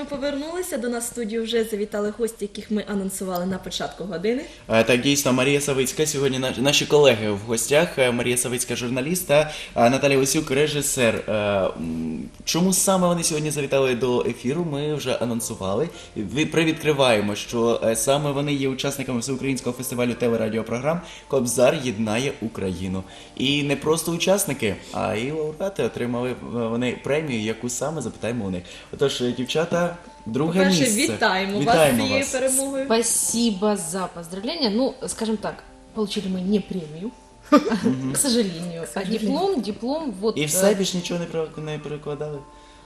ми повернулися. До нас в студію вже завітали гості, яких ми анонсували на початку години. Е, Так, дійсно, Марія Савицька сьогодні наш- наші колеги в гостях. Е, Марія Савицька, журналіст та Наталія Осюк, режисер. Е, Чому саме вони сьогодні завітали до ефіру? Ми вже анонсували. Ви- Привідкриваємо, що саме вони є учасниками всеукраїнського фестивалю телерадіопрограм Кобзар єднає Україну. І не просто учасники, а і лауреати отримали вони премію, яку саме запитаємо у них. Отож, дівчата, друге По-перше, місце. вітаємо, Вітаємо вас з цією вас. перемогою. Спасибо за поздравления. Ну, скажем так, получили мы не премию, к сожалению, а диплом, диплом вот... І э, все більш нічого не пере- не перекладали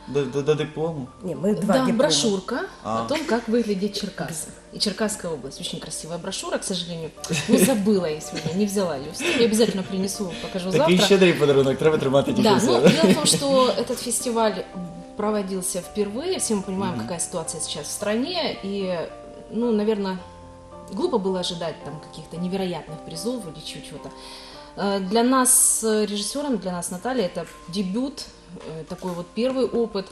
до, до, до диплому. Не, мы два Да, диплома. брошюрка А. о том, как выглядит Черкас. И Черкасская область. Очень красивая брошюра, к сожалению. Ну, забыла я сегодня, не взяла ее. Я обязательно принесу, покажу Такий завтра. щедрий подарунок, треба тримати тільки Да, в ну, себе. дело в том, что этот фестиваль проводился впервые, все мы понимаем, какая ситуация сейчас в стране, и, ну, наверное, глупо было ожидать там каких-то невероятных призов или чего-то. Э, Для нас, режиссерам, для нас, Наталья, это дебют, э, такой вот первый опыт,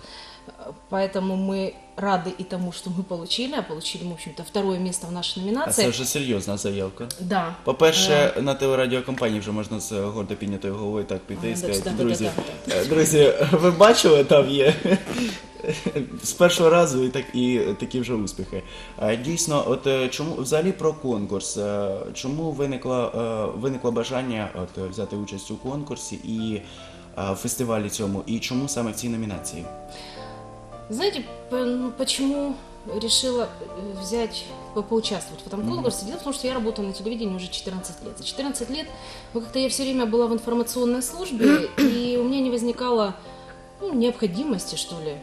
поэтому мы рады и тому, что мы получили, а получили, мы, в общем-то, второе место в нашей А номинации. це вже серйозна заявка. Да. По-перше, на телерадіокомпанії вже можна з гордо піднятою головою так піти і А, сказати, да, да, друзі, да, е, друзі, ви бачили, там є з першого разу і так і такі вже успіхи. Е, Дійсно, от е, чому взагалі про конкурс? Е, Чому виникло, е, виникло бажання от е, взяти участь у конкурсі і е, в фестивалі цьому, і чому саме в цій номінації? Знаете, ну, почему решила э, взять, по- поучаствовать в этом конкурсе? Дело в том, что я работаю на телевидении уже 14 лет. За 14 лет ну, как-то я все время была в информационной службе, и у меня не возникало ну, необходимости, что ли,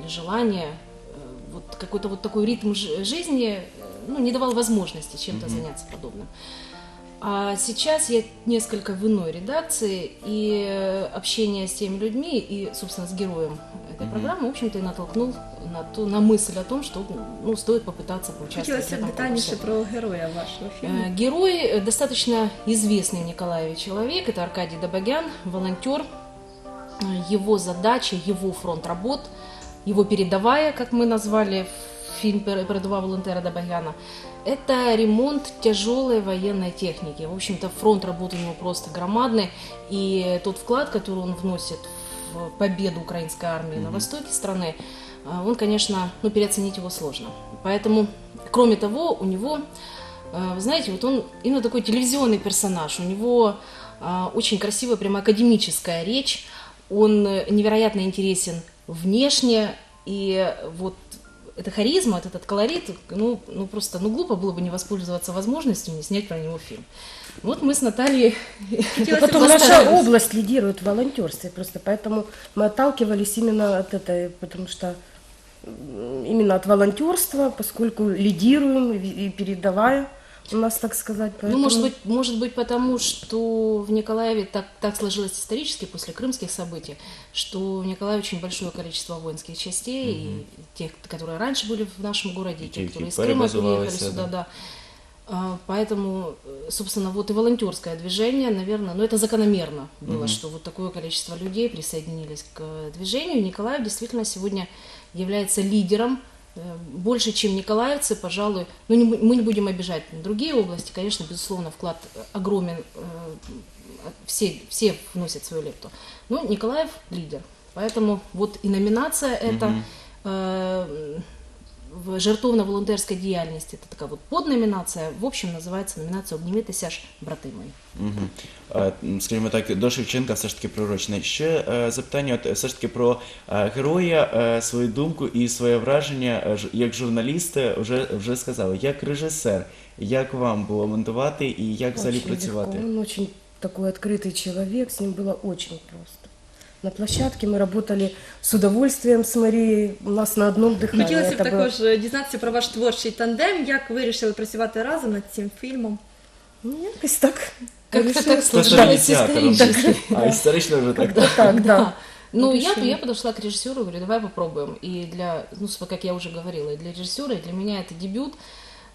или желания. э, Вот какой-то вот такой ритм жи- жизни э, ну, не давал возможности чем-то заняться подобным. А сейчас я несколько в иной редакции, и э, общение с теми людьми, и, собственно, с героем этой программы, в общем-то, и натолкнул на, ту, на мысль о том, что ну, стоит попытаться поучаствовать Хотілося в б этом детальніше конкурсе. про героя вашого фільму. Э, Герой э, достаточно известный в Николаеве человек, это Аркадий Добогян, волонтер. Э, Его задача, его фронт работ, его передовая, как мы назвали фильм «Пер- «Передовая волонтера Добогяна», это ремонт тяжелой военной техники. В общем-то, фронт работы у него просто громадный, и тот вклад, который он вносит в победу украинской армии на востоке страны, э, он, конечно, ну, переоценить его сложно. Поэтому, кроме того, у него Э, Вы знаете, вот он именно такой телевизионный персонаж. У него а, очень красивая, прямо академическая речь. Он невероятно интересен внешне. И вот эта харизма, вот этот колорит, ну, ну просто, ну глупо было бы не воспользоваться возможностью не снять про него фильм. Вот мы с Натальей Потом наша область лидирует в волонтерстве, просто поэтому мы отталкивались именно от этой, потому что именно от волонтерства, поскольку лидируем и передовая у нас, так сказать. Поэтому... Ну, может быть, может быть, потому что в Николаеве так, так сложилось исторически после крымских событий, что в Николаеве очень большое количество воинских частей, и тех, которые раньше были в нашем городе, и те, те, которые из Крыма приехали сюда, да. да. А, Поэтому, э, собственно, вот и волонтерское движение, наверное, ну это закономерно было, что вот такое количество людей присоединились к э, движению. Николаев действительно сегодня является лидером э, больше, чем николаевцы, пожалуй, ну не мы не будем обижать другие области, конечно, безусловно, вклад огромен, все, все вносят свою лепту, но Николаев лидер, поэтому вот и номинация это э, в жертовно-волонтерской діяльності, это такая вот подноминация, в общем, называется номинация «Обнімітеся ж, брати мої». Угу. Скажімо так, до Шевченка все ж таки пророчне. Ще е, запитання, от все ж таки про е, героя, е, свою думку і своє враження е, ж- як журналіст е, вже, вже сказали. Як режисер, як вам було монтувати і як взагалі Очень працювати? легко. Он очень такой открытый человек, с ним было очень просто. На площадке мы работали с удовольствием с Марией, у нас на одном дыхании. Хотілося б Это было- також е, дізнатися про ваш творчий тандем. Як ви вирішили працювати разом над цим фільмом? Ну, якось так. Как-то Решила. так Хто ж сложилось ініціатором? исторически. А історично вже так. Когда так, да. Ну, я, Решили. я подошла к режиссеру и говорю, давай попробуем. И для, ну, с- как я уже говорила, и для режиссера, и для меня это дебют.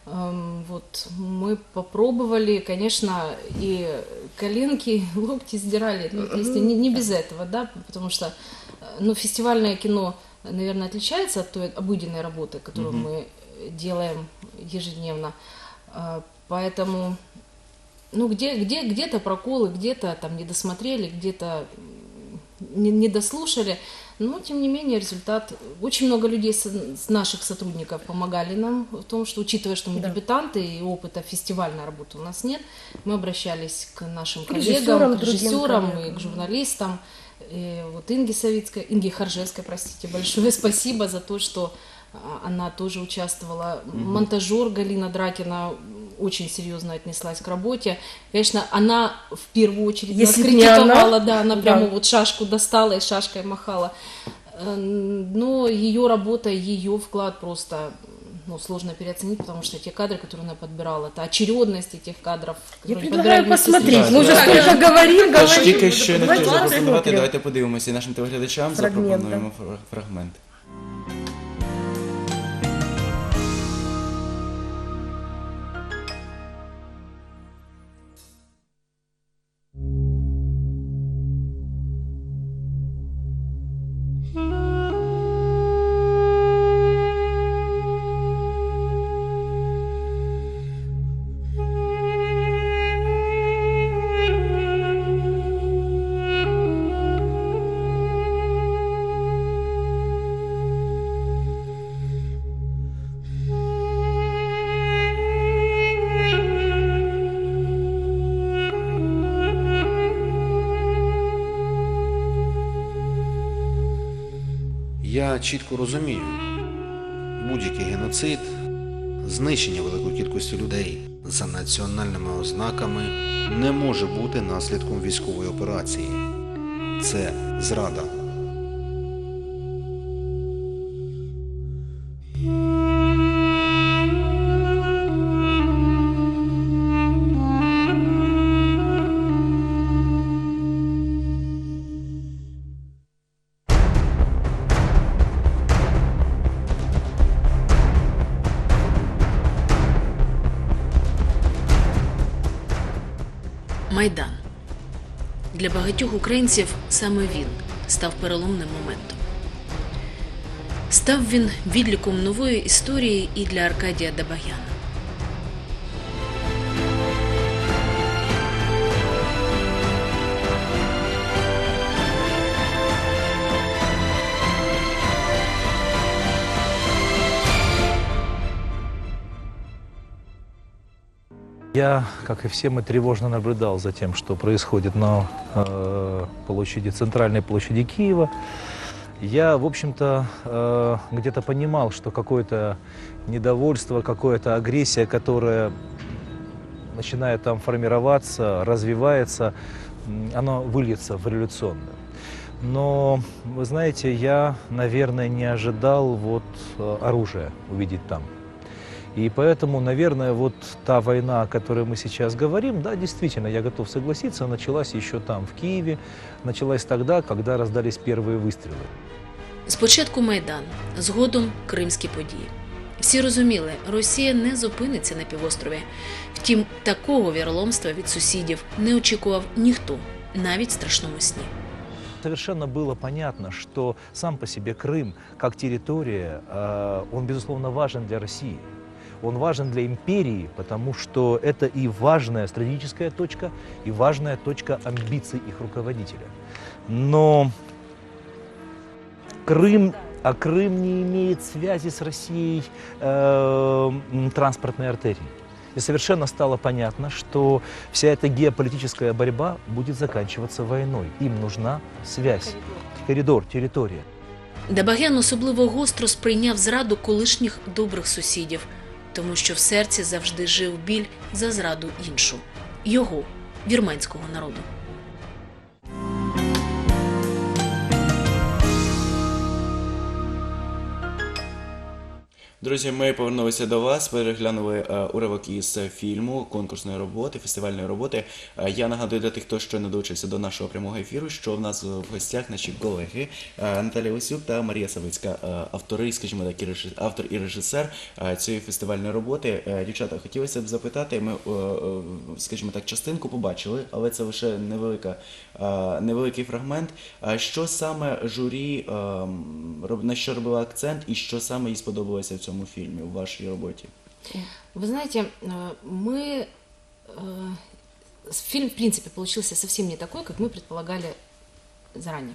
Эм, вот мы попробовали, конечно, и коленки, и локти сдирали, ну, то есть не, не без этого, да, потому что, э, ну, фестивальное кино наверное, отличается от той обыденной работы, которую мы э, делаем ежедневно. А, Поэтому, ну, где, где, где-то проколы, где-то там не досмотрели, где-то не, не дослушали. Но, тем не менее, результат... Очень много людей с, наших сотрудников помогали нам в том, что, учитывая, что мы Да. дебютанты и опыта фестивальной работы у нас нет, мы обращались к нашим К коллегам, режиссерам, к режиссерам и к журналистам. И вот Инге Савицкой, Инге Харжевской, простите, большое спасибо за то, что а, она тоже участвовала. Монтажер Галина Дракина очень серьезно отнеслась к работе. Конечно, она в первую очередь нас Если б не она, критиковала, да, она да. прямо вот шашку достала и шашкой махала. Э, Но ее работа, ее вклад просто ну, сложно переоценить, потому что те кадры, которые она подбирала, это очередность этих кадров. Я которые предлагаю подбирали вместе с посмотреть. режиссером. Мы уже Да, столько говорим, Тож говорим. тільки що не Давайте хотів запропонувати, посмотрим. давайте подивимося і нашим телеглядачам, Фрагмент, запропонуємо фр- фрагмент. Я чітко розумію, будь-який геноцид, знищення великої кількості людей за національними ознаками не може бути наслідком військової операції. Це зрада. Майдан. Для багатьох українців саме він став переломним моментом. Став він відліком нової історії і для Аркадія Дабаяна. Я, как и все мы, тревожно наблюдал за тем, что происходит на э, площади, центральной площади Киева. Я, в общем-то, э, где-то понимал, что какое-то недовольство, какая-то агрессия, которая начинает там формироваться, развивается, м, оно выльется в революционное. Но, вы знаете, я, наверное, не ожидал вот э, оружия увидеть там. И поэтому, наверное, вот та война, о которой мы сейчас говорим, да, действительно, я готов согласиться, началась еще там, в Киеве, началась тогда, когда раздались первые выстрелы. Спочатку Майдан, згодом кримські події. Всі розуміли, Росія не зупиниться на півострові. Втім, такого віроломства від сусідів не очікував ніхто, навіть в страшному сні. Совершенно было понятно, что сам по себе Крым, как территория, э, он, безусловно, важен для России. Он важен для империи, потому что это и важная стратегическая точка, и важная точка амбиций их руководителя. Но Крым, а Крым не имеет связи с Россией э, м, транспортной артерии. И совершенно стало понятно, что вся эта геополитическая борьба будет заканчиваться войной. Им нужна связь, коридор, территория. Дабагян особливо гостро сприйняв зраду колишніх добрих сусідів, тому що в серці завжди жив біль за зраду іншу його вірменського народу. Друзі, ми повернулися до вас, переглянули е, уривок із е, фільму, конкурсної роботи, фестивальної роботи. Е, я нагадую для тих, хто ще не долучився до нашого прямого ефіру, що в нас в гостях наші колеги Наталія Осюк та Марія Савицька, автори, скажімо так, і автор і режисер цієї фестивальної роботи. Дівчата, хотілося б запитати, ми, скажімо так, частинку побачили, але це лише невелика, невеликий фрагмент. Що саме журі, е, на що робила акцент, і що саме їй сподобалося в цьому фільмі, у вашій роботі? Вы знаете, э, мы... э, с- Фильм, в принципе, получился совсем не такой, как мы предполагали заранее.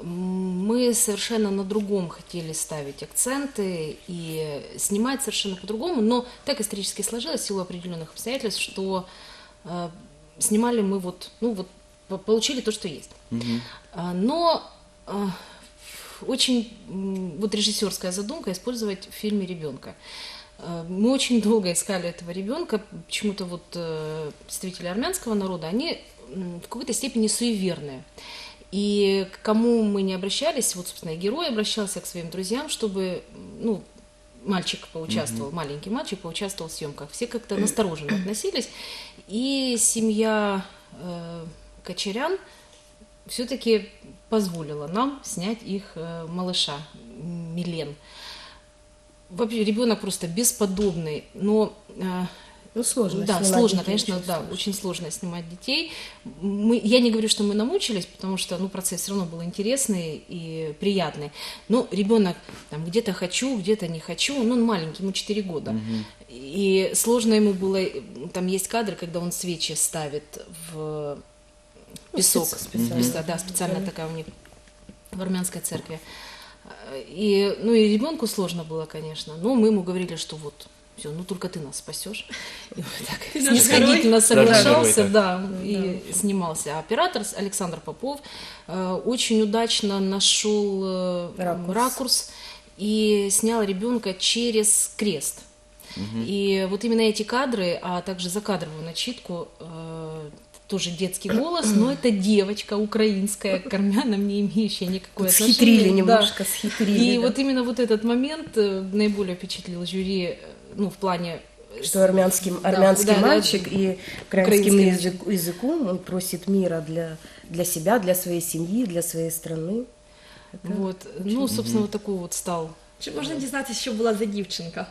М, Мы совершенно на другом хотели ставить акценты и снимать совершенно по-другому, но так исторически сложилось в силу определенных обстоятельств, что э, снимали мы вот, ну вот, по- получили то, что есть. А, Но а, очень вот режиссерская задумка использовать в фильме ребенка. А, Мы очень долго искали этого ребенка. Почему-то вот э, представители армянского народа, они в какой-то степени суеверные. И к кому мы не обращались, вот, собственно, и герой обращался к своим друзьям, чтобы, ну, мальчик поучаствовал, маленький мальчик поучаствовал в съемках. Все как-то настороженно относились. И семья э, Кочерян все-таки позволила нам снять их э, малыша Милен. Вообще ребенок просто бесподобный, но э, Ну, сложно да, сложно, детей, конечно, очень да, сложно. очень сложно снимать детей. Мы, я не говорю, что мы намучились, потому что, ну, процесс все равно был интересный и приятный. Но ребенок там где-то хочу, где-то не хочу, ну, он маленький, ему 4 года. И сложно ему было, э, там есть кадры, когда он свечи ставит в песок. специ- специально. Да, специально такая у них в армянской церкви. И, ну, и ребенку сложно было, конечно. Но мы ему говорили, что вот, все, ну только ты нас спасешь. И вот так Ты снисходительно соглашался, да, и снимался. А оператор Александр Попов э, очень удачно нашел э, Ракурс. ракурс и снял ребенка через крест. И вот именно эти кадры, а также закадровую начитку, э, тоже детский голос, но это девочка украинская, к армянам не имеющая никакой отношения. Схитрили да. немножко, схитрили. И да. вот именно вот этот момент э, наиболее впечатлил жюри, э, ну, в плане... э, что армянским, Да, армянский да, да, мальчик и украинским украинский язык- языком он просит мира для, для себя, для своей семьи, для своей страны. Вот, ну, собственно, вот такой вот стал. Чи можна дізнатися, що була за дівчинка?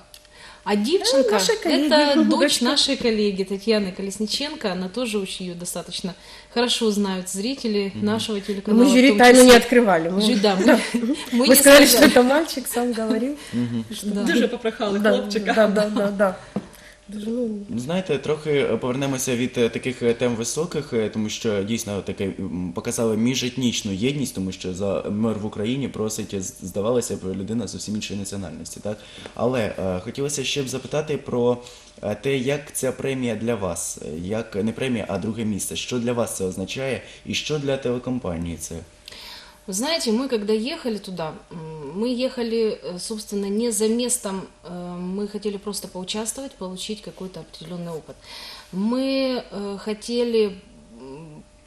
А девчонка, наши коллеги. это дочь нашей коллеги Татьяны Колесниченко, она тоже очень ее достаточно хорошо знают зрители нашего телеканала. мы жюри тайну не открывали. Мы, да, мы, мы мы не сказали, что это мальчик, сам говорил. Дуже попрохали хлопчика. да, да, да, да. Ну, Знаєте, трохи е, повернемося від е, таких е, тем високих, тому що дійсно таке показали міжетнічну єдність, тому що за мир в Україні просить здавалося б людина зовсім іншої національності, так але е, хотілося ще б запитати про те, як ця премія для вас, як не премія, а друге місце. Що для вас це означає, і що для телекомпанії це? Вы знаете, мы когда ехали туда, мы ехали, э, собственно, не за местом, э, мы хотели просто поучаствовать, получить какой-то определенный опыт. Мы э, хотели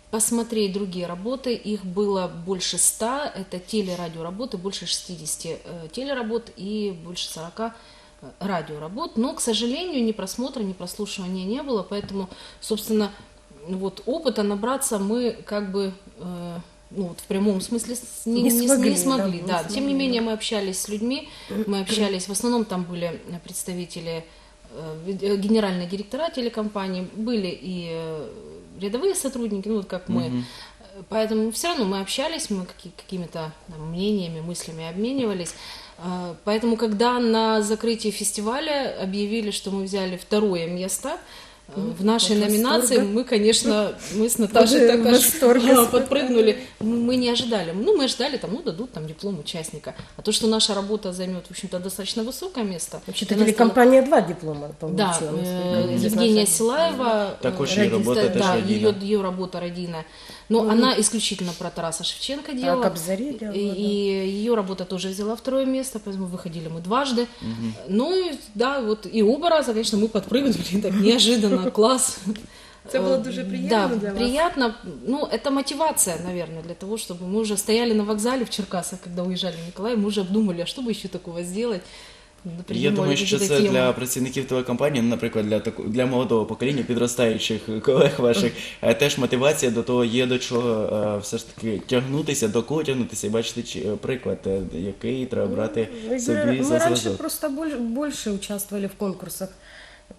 посмотреть другие работы, их было больше ста, это телерадиоработы, больше 60 э, телеработ и больше 40 э, радиоработ, но, к сожалению, ни просмотра, ни прослушивания не было, поэтому, собственно, вот опыта набраться мы как бы ну, вот в прямом смысле не, Не не- не смогли, смогли, да, не да. смогли, Тем не менее, мы общались с людьми, мы общались, в основном там были э, представители э, э, генеральные директора телекомпании, были и рядовые сотрудники, ну вот как мы. Э, Поэтому все равно мы общались, мы каки- какими-то мнениями, мыслями обменивались. Поэтому, когда на закрытии фестиваля объявили, что мы взяли второе место в нашей от номинации, восторга. мы, конечно, мы с Наташей Тоже так в аж восторге. да, подпрыгнули. Мы не ожидали. Ну, мы ожидали, там, ну, дадут там диплом участника. А то, что наша работа займет, в общем-то, достаточно высокое место. Вообще-то для нас телекомпания два диплома да, получила. э, насколько я Евгения знаю. Силаева. э, Також її Радіст, робота да, теж да, радійна. ее, ее работа родийная. Но она исключительно про Тараса Шевченко А делала. Кобзари делала, и, да. и ее работа тоже взяла второе место, поэтому выходили мы дважды. Ну и да, вот и оба раза, конечно, мы подпрыгнули так неожиданно, класс. Це було Э, дуже Да, приємно для вас. приятно. Ну, это мотивация, наверное, для того, чтобы мы уже стояли на вокзале в Черкасах, когда уезжали в Николаев, мы уже обдумали, а что бы еще такого сделать. да, Я придумали думаю, що какие-то це темы. для працівників телекомпанії, ну, наприклад, для таку для молодого покоління, підростаючих колег ваших, е, теж мотивація до того є до чого е, все ж таки тягнутися, до кого тягнутися і бачити чи- е, приклад, е, який треба брати Ну, собі мы за раньше зв'язок. просто больше, больше участвовали в конкурсах.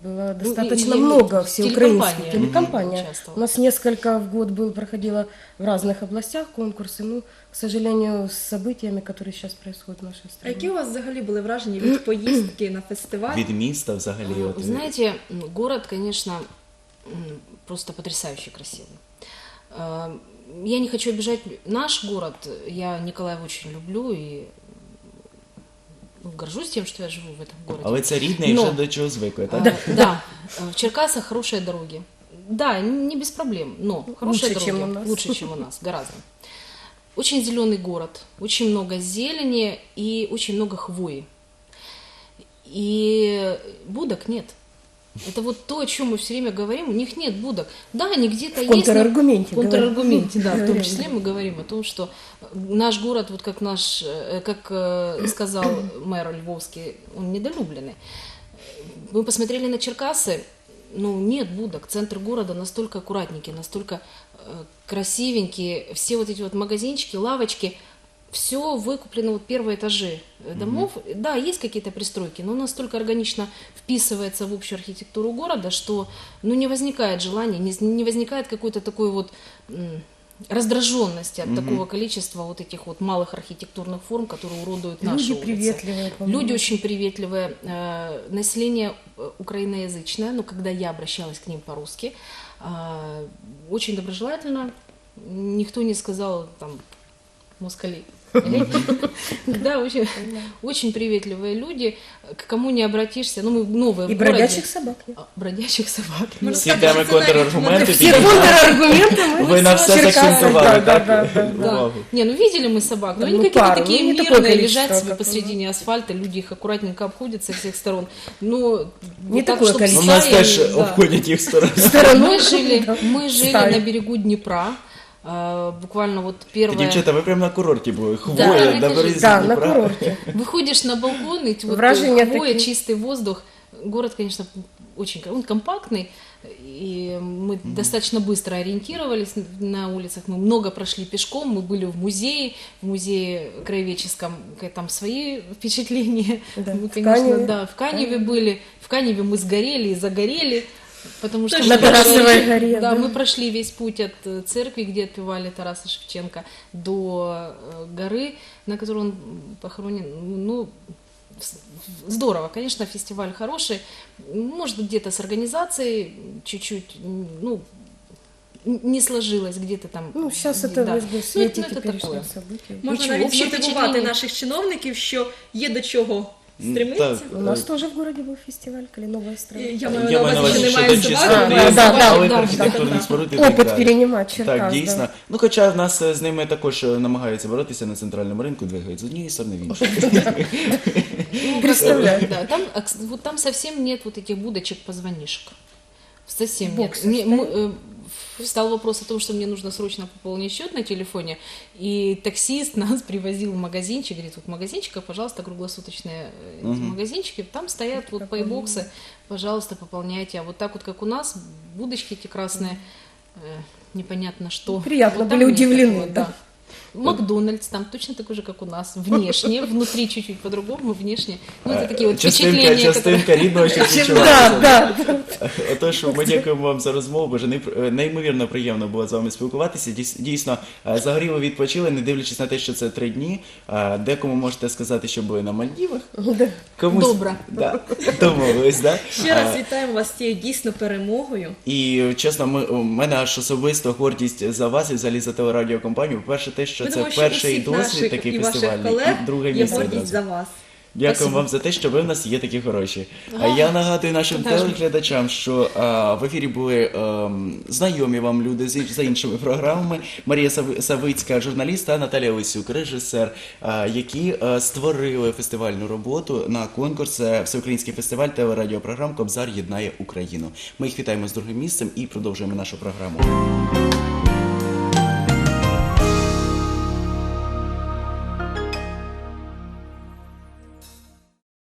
Было Ну, достаточно и- и много телекомпания. всеукраинских. Мгм. Телекомпания. Участвовала. У нас несколько в год был, проходило в разных областях конкурсы. Ну, к сожалению, с событиями, которые сейчас происходят в нашей А стране. які у вас взагалі були враження від поїздки на фестиваль? Від міста взагалі. А, От, Вы знаете, м, город, конечно, м, просто потрясающе красивый. А, Я не хочу обижать наш город. Я Николаев очень люблю и ну, горжусь тем, что я живу в этом городе. Але це рідне і Но- вже до чого звикли, А, так? Да, э, в Черкасах хорошие дороги. Да, не без проблем, но хорошие Лучше, дороги. чем у нас. Лучше, чем у нас, гораздо. Очень зеленый город, очень много зелени и очень много хвои. И будок нет. Это вот то, о чем мы все время говорим. У них нет будок. Да, они где-то есть. контраргументе в контраргументе, да. В том числе мы говорим о том, что наш город, вот как наш, э, как э, сказал мэр Львовский, он недолюбленный. Мы посмотрели на Черкасы, ну, нет будок. Центр города настолько аккуратненький, настолько э, красивенький. Все вот эти вот магазинчики, лавочки, все выкуплено вот первые этажи э, домов. Да, есть какие-то пристройки, но настолько органично вписывается в общую архитектуру города, что ну, не возникает желания, не, не возникает какой-то такой вот раздраженности от такого количества вот этих вот малых архитектурных форм, которые уродуют наши Люди улицы. приветливые. по-моему. Люди очень приветливые. э, Население э, украиноязычное, но когда я обращалась к ним по-русски, э, очень доброжелательно. Никто не сказал там москали. Да, очень, очень приветливые люди. К кому не обратишься, ну мы новые И в городе. бродячих собак. нет. А, Бродячих собак. Можно нет. Всі сказать, теми что это контраргументи Все підіймали. контраргументы мы Ви на все Черкасах, закцентували, да, так? да, да, да. Увагу. Не, ну видели мы собак, но Да, они ну, какие-то пару, такие ну, не такое мирные, количество, лежат себе как у посредине асфальта, люди их аккуратненько обходят со всех сторон. Но Не вот так, такое чтобы количество. У нас стаями, теж да. обходять їх сторону. Стороной, Мы жили, да, мы жили стаи. на берегу Днепра, а, буквально вот Та, первое. Дівчата, ви прямо на курорті були. Да, Хвоя, это на же- березі Да, на Дніпра. курорте. Выходишь на балкон, и вот Вражения хвоя, такие. чистый воздух. Город, конечно, очень он компактный, и мы достаточно быстро ориентировались на улицах. Мы много прошли пешком, мы были в музее, в музее краеведческом, к- там свои впечатления. Да, Мы, в конечно, Каневе. да, в Каневе были. В Каневе мы сгорели и загорели. Потому что Точно, мы на Тарасовой прошли- горе, да, да. мы прошли весь путь от э, церкви, где отпевали Тараса Шевченко, до э, горы, на которой он похоронен. Ну, с- здорово, конечно, фестиваль хороший. Может быть, где-то с организацией чуть-чуть, м, ну, н- не сложилось где-то там. Ну, сейчас да. это Ну, в свете это такое. теперешних событий. Можна Нічого, навіть общее змотивувати впечатлення. наших чиновників, що є до чого Так, стремитися. У нас тоже в городе был фестиваль «Калиновая страна». Я Я маю на маю на увазі, увазі, що що немає до собак. чистоти, Да, да, да, малих да, архітектурних да. споруд і так Опыт далі. перенимать Черкас. Так, дійсно. да. Ну, хоча в нас е, з ними також е, намагаються боротися на центральному ринку, двигають з однієї сторони в іншу. Ну, Представляю. Да, там, а, кс- вот там совсем нет вот этих будочек позвонишек. Совсем Боксы нет. Встал вопрос о том, что мне нужно срочно пополнить счет на телефоне, и таксист нас привозил в магазинчик, говорит, вот в магазинчиках, пожалуйста, круглосуточные эти магазинчики, там стоят вот пейбоксы, пожалуйста, пополняйте, а вот так вот, как у нас, будочки эти красные, э, непонятно что. Приятно Вот были удивлены, такого, да. Макдональдс там точно такой же, как у нас, внешне, внутри чуть-чуть по-другому, внешне. Ну, это такие вот Частинка, впечатления, которые... частинка рідного, що Да, да. Отож, ми дякуємо вам за розмову. Боже, е, неймовірно приємно було з вами спілкуватися. Дійсно, е, загоріло відпочили, не дивлячись на те, що це три дні. Е, Декому можете сказати, що були на Мальдівах. Комусь Добре. Да. Домовились, да? Ще раз вітаємо вас з цією дійсно перемогою. І чесно, ми у мене аж особисто гордість за вас і взагалі за телерадіокомпанію. По-перше, те, що Ми це думаємо, що перший усіх досвід наших такий і ваших фестивальний, колег і друге є місце гордість одразу. за вас. Дякую Спасибо. вам за те, що ви в нас є такі хороші. А я нагадую нашим телеглядачам, що а, в ефірі були ем, знайомі вам люди з інш- за іншими програмами. Марія Сави- Савицька, журналіст, та Наталія Лисюк, режисер, а, які е, створили фестивальну роботу на конкурс е, Всеукраїнський фестиваль телерадіопрограм Кобзар єднає Україну. Ми їх вітаємо з другим місцем і продовжуємо нашу програму.